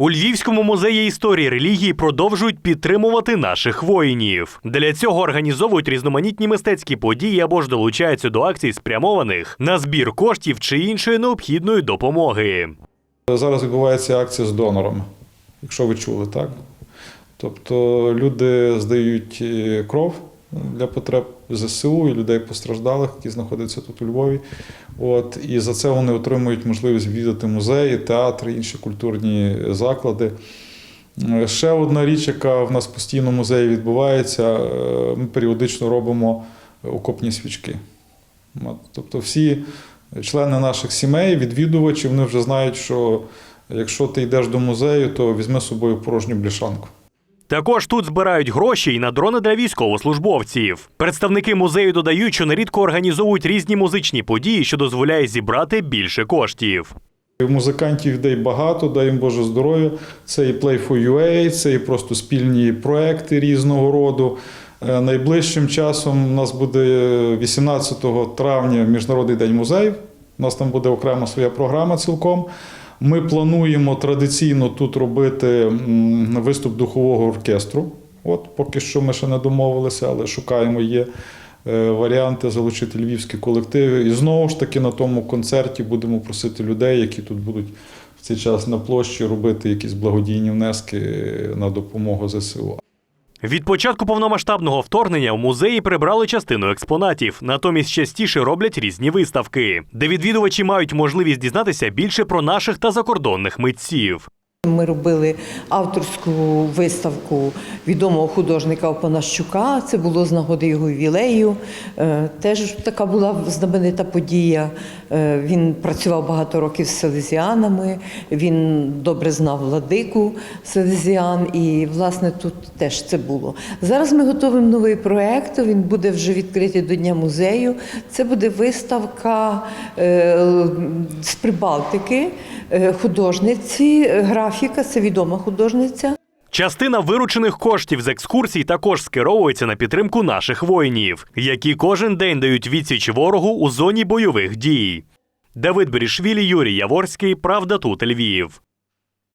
У Львівському музеї історії релігії продовжують підтримувати наших воїнів. Для цього організовують різноманітні мистецькі події або ж долучаються до акцій, спрямованих на збір коштів чи іншої необхідної допомоги. Зараз відбувається акція з донорами, якщо ви чули, так? Тобто люди здають е, кров для потреб ЗСУ і людей постраждалих, які знаходяться тут у Львові. От, і за це вони отримують можливість відвідати музеї, театри, інші культурні заклади. Е, Ще одна річ, яка в нас постійно в музеї відбувається, е, ми періодично робимо окопні свічки. Тобто всі члени наших сімей, відвідувачі, вони вже знають, що якщо ти йдеш до музею, то візьми з собою порожню бляшанку. Також тут збирають гроші і на дрони для військовослужбовців. Представники музею додають, що нерідко організовують різні музичні події, що дозволяє зібрати більше коштів. Музикантів людей багато, дай їм Боже здоров'я. Це і Play for UA, це і просто спільні проекти різного роду. Е, Найближчим часом у нас буде 18 травня Міжнародний день музеїв. У нас там буде окрема своя програма цілком. Ми плануємо традиційно тут робити виступ духового оркестру. От поки що ми ще не домовилися, але шукаємо є е, варіанти залучити львівські колективи. І знову ж таки на тому концерті будемо просити людей, які тут будуть в цей час на площі робити якісь благодійні внески на допомогу ЗСУ. Від початку повномасштабного вторгнення у музеї прибрали частину експонатів, натомість частіше роблять різні виставки, де відвідувачі мають можливість дізнатися більше про наших та закордонних митців. Ми робили авторську виставку відомого художника Опанащука. Це було з нагоди його ювілею. Е, Теж така була знаменита подія. Е, Він працював багато років з селезіанами. Він добре знав владику селезіан, і власне тут теж це було. Зараз ми готуємо новий проект. Він буде вже відкритий до Дня музею. Це буде виставка е, з Прибалтики, художниці, е, графіка, це відома художниця. Частина виручених коштів з екскурсій також скеровується на підтримку наших воїнів, які кожен день дають відсіч ворогу у зоні бойових дій. Давид Берішвілі, Юрій Яворський, Правда тут Львів.